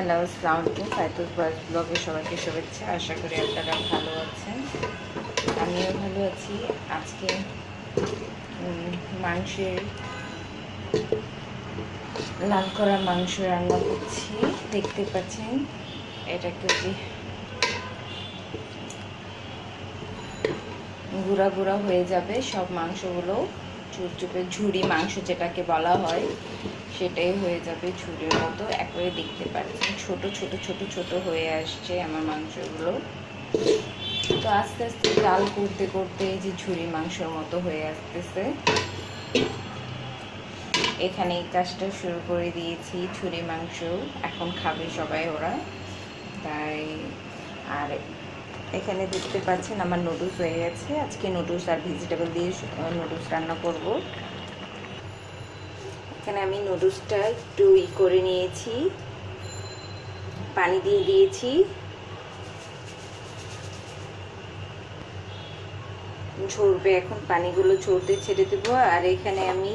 Hello আসসালামু আলাইকুম ফাইতুল বাস ব্লগে সবাইকে শুভেচ্ছা। আশা করি আপনারা ভালো আছেন। আমিও ভালো আছি। আজকে মাংসের, লাল করা মাংস রান্না করছি। দেখতে পাচ্ছেন, এটা কেজি গুঁড়া গুঁড়া হয়ে যাবে সব মাংসগুলো। চুপচুপে ঝুড়ি মাংস যেটাকে বলা হয়। সেটাই হয়ে যাবে ঝুড়ির মতো, একবারে দেখতে পাচ্ছেন ছোট ছোট ছোট ছোট হয়ে আসছে আমার মাংসগুলো। তো আস্তে আস্তে ডাল করতে করতে এই যে ঝুড়ি মাংসের মতো হয়ে আসতেছে। এখানে এই কাজটা শুরু করে দিয়েছি, ঝুড়ি মাংস। এখন খাবে সবাই ওরা। তাই, আর এখানে দেখতে পাচ্ছেন আমার নুডলস হয়ে গেছে। আজকে নুডলস আর ভেজিটেবল দিয়ে নুডলস রান্না করব। এখানে আমি নুডলসটা একটু ই করে নিয়েছি। পানি দিয়ে দিয়েছি। ঝরবে এখন, পানিগুলো ঝরতে ছেড়ে দেবো। আর এখানে আমি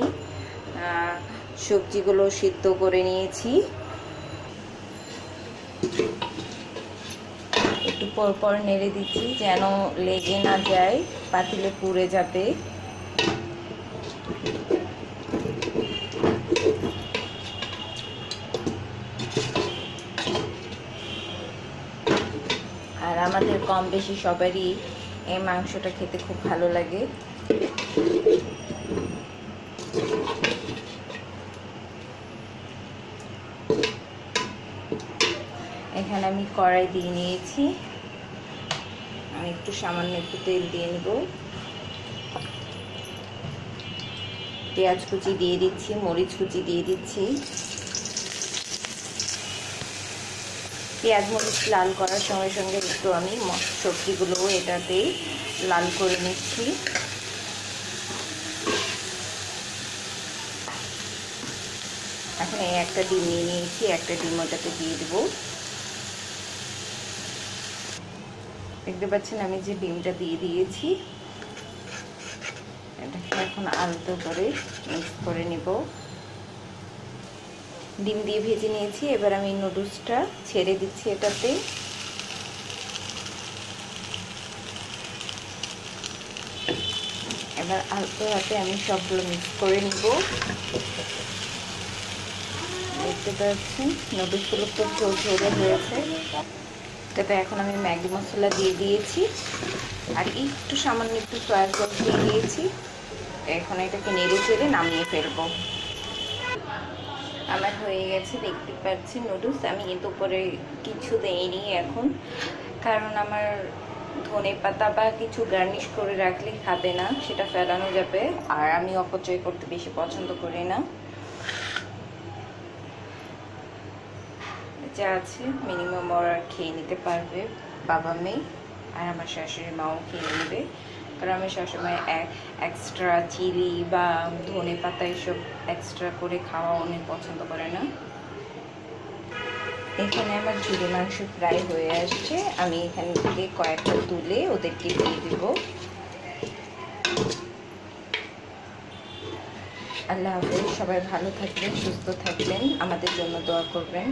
সবজিগুলো সিদ্ধ করে নিয়েছি। একটু পর পর নেড়ে দিচ্ছি যেন লেগে না যায়, পাতিলে পুড়ে যাবে। আমাদের কম বেশি সবারই এই মাংসটা খেতে খুব ভালো লাগে। এখানে আমি কড়াই দিয়ে নিয়েছি। আমি একটু সামান্য একটু তেল দিয়ে নেব। পেঁয়াজ কুচি দিয়ে দিচ্ছি, মরিচ কুচি দিয়ে দিচ্ছি। পেঁয়াজ মরিচ লাল করার সঙ্গে সঙ্গে একটু আমি সবজিগুলোও এটাতেই লাল করে নিচ্ছি। এখন এই একটা ডিম নিয়ে নিয়েছি, একটা ডিম ওটাতে দিয়ে দেবো। দেখতে পাচ্ছেন আমি যে ডিমটা দিয়ে দিয়েছি, এটাকে এখন আলতো করে মিক্স করে নিব। ডিম দিয়ে ভেজে নিয়েছি। এবার আমি নুডলসটা ছেড়ে দিচ্ছি এটাতে। এবার আলতো হাতে আমি সবগুলো মিক্স করে নিব। দেখতে পাচ্ছেন নুডলসগুলো খুব ঝোল ঝোলে হয়েছে। তাতে এখন আমি ম্যাগি মশলা দিয়ে দিয়েছি। আর একটু সামান্য একটু সয়া সস দিয়ে দিয়েছি। এখন এটাকে নেড়ে চেড়ে নামিয়ে ফেলব। আমার হয়ে গেছে, দেখতে পাচ্ছি নুডলস আমি কিন্তু উপরে কিছু দেইনি এখন, কারণ আমার ধনে পাতা বা কিছু গার্নিশ করে রাখলে খাবে না, সেটা ফেলানো যাবে। আর আমি অপচয় করতে বেশি পছন্দ করি না। যা আছে মিনিমাম ওরা খেয়ে নিতে পারবে, বাবা মেয়ে আর আমার শাশুড়ি মাও খেয়ে নেবে। আমার শাশুড়ি এক্সট্রা চিলি বা ধনে পাতা এসব এক্সট্রা করে খাওয়া অনেক পছন্দ করে না? এখানে আমার ঝুড়ি মাংস প্রায় হয়ে আসছে। আমি এখান থেকে কয়েকটা তুলে ওদেরকে দিয়ে দেবো। আল্লাহ হাফেজ, সবাই ভালো থাকবেন, সুস্থ থাকবেন। আমাদের জন্য দোয়া করবেন।